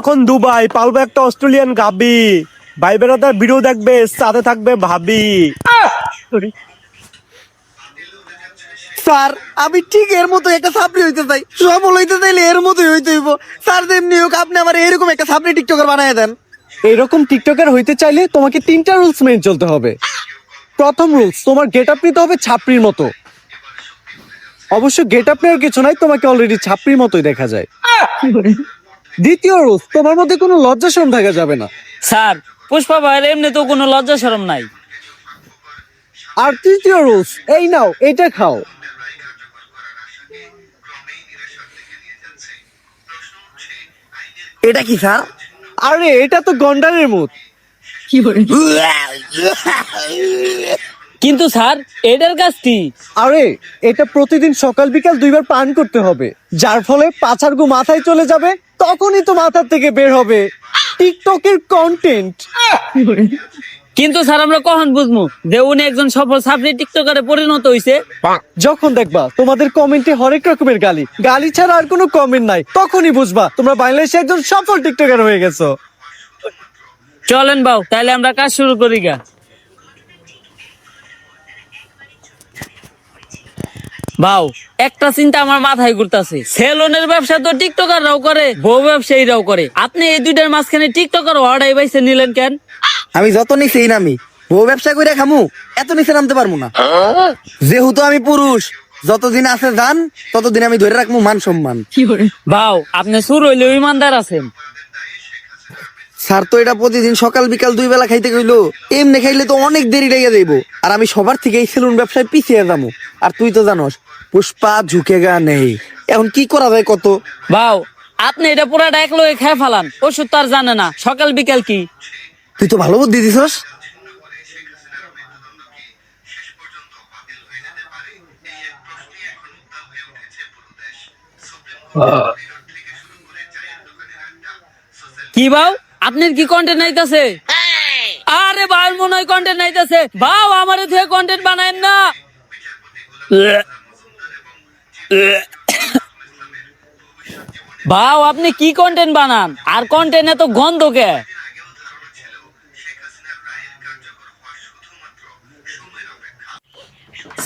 এখন দুবাই পালবো একটা অস্ট্রেলিয়ান গাবি। ভাই বেড়াদার ভিডিও দেখবে সাথে থাকবে ভাবি। স্যার আমি ঠিক এর মতো একটা সাপ্লি হইতে চাই। সফল হইতে চাইলে এর মতোই হইতে হইব। স্যার যেমনি হোক আপনি আমার এরকম একটা সাপ্লি টিকটকার বানায় দেন। এইরকম টিকটকার হইতে চাইলে তোমাকে তিনটা রুলস মেনে চলতে হবে। প্রথম রুলস তোমার গেট আপ নিতে হবে ছাপড়ির মতো। অবশ্য গেট আপ নেওয়ার কিছু নাই তোমাকে অলরেডি ছাপড়ির মতোই দেখা যায়। দ্বিতীয় রোজ তোমার মধ্যে কোনো লজ্জা শরম থাকা যাবে না। স্যার পুষ্পা ভাইয়ের এমনি তো কোনো লজ্জা শরম নাই। আর তৃতীয় রোজ এই নাও এটা খাও। এটা কি স্যার? আরে এটা তো গন্ডারের মুখ। কিন্তু স্যার এটার কাজটি আরে এটা প্রতিদিন সকাল বিকাল দুইবার পান করতে হবে। যার ফলে পাছার গু মাথায় চলে যাবে তখনই তো মাথার থেকে বের হবে। টিকটকের কন্টেন্ট কিন্তু স্যার আমরা কখন বুঝব যে উনি একজন সফল সাবরি টিকটকারে পরিণত হইছে? যখন দেখবা তোমাদের কমেন্টে হরেক রকমের গালি। গালি ছাড়া আর কোনো কমেন্ট নাই। তখনই বুঝবা তোমরা বাংলাদেশে একজন সফল টিকটকার হয়ে গেছো। চলেন বাউ তাহলে আমরা কাজ শুরু করি গা। বাউ। একটা চিন্তা আমার মাথায় ঘুরতাছে। সেলুনের ব্যবসা তো টিকটকাররাও করে বউ ব্যবসায়ীরাও করে। আপনি এই দুইটার মাঝখানে টিকটকার ওয়ার্ডাই বাইসে নিলেন কেন? আমি যত এই নামি বউ ব্যবসা করে খামু এত নিচে নামতে পারব না। যেহেতু আমি পুরুষ যতদিন আছে যান ততদিন আমি ধরে রাখব মান সম্মান। বাউ আপনি সুর হইলেও ইমানদার আছেন। স্যার তো এটা প্রতিদিন সকাল বিকাল দুই বেলা খাইতে কইলো এমনি খাইলে তো অনেক দেরি লেগে যাইব। আর আমি সবার থেকে এই সেলুন ব্যবসায় পিছিয়ে যাব। আর তুই তো জানোস পুষ্পা ঝুঁকে গা নেই। এখন কি করা যায় কত? বাউ আপনি এটা পুরাটা এক লোকে খেয়ে ফেলান। ওষুধ তো আর জানে না। সকাল বিকাল কি? তুই তো ভালো বুদ্ধি দিছস। কি বাউ? আপনার কি কন্টেন্ট নাইতাছে? আরে ভাই মনে হয় কন্টেন্ট নাইতাছে। বাউ আমার থেকে কন্টেন্ট বানায়েন না। বাউ আপনি কি কন্টেন্ট বানান? আর কন্টেন্ট এত গন্ধ কে?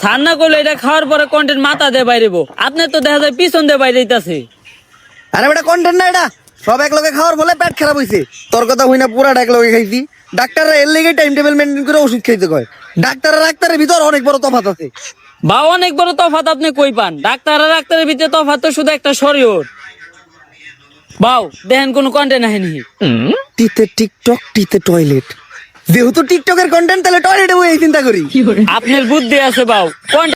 সান্না করলে এটা খাওয়ার পরে কন্টেন্ট মাথা দিয়ে বাইরেব। আপনার তো দেখা যায় পিছন দিয়ে বাইরে আরে বেটা কন্টেন্ট না এটা? সব এক লগে খাওয়ার ফলে পেট খারাপ হইছে। তোর কথা হই না পুরা এক লগে খাইছি। ডাক্তাররা এর লেগে টাইম টেবিল মেনটেন করে ওষুধ খাইতে কয়। ডাক্তার আর ডাক্তারের ভিতর অনেক বড় তফাত আছে। বা অনেক বড় তফাত আপনি কই পান? ডাক্তার আর ডাক্তারের ভিতরে তফাত তো শুধু একটা শরীর বাউ দেখেন কোনো কন্টেন্ট আহেনি টিতে টিকটক টিতে টয়লেট যেহেতু টিকটকের কন্টেন্ট তাহলে টয়লেটে বই চিন্তা করি। আপনার বুদ্ধি আছে বাউ।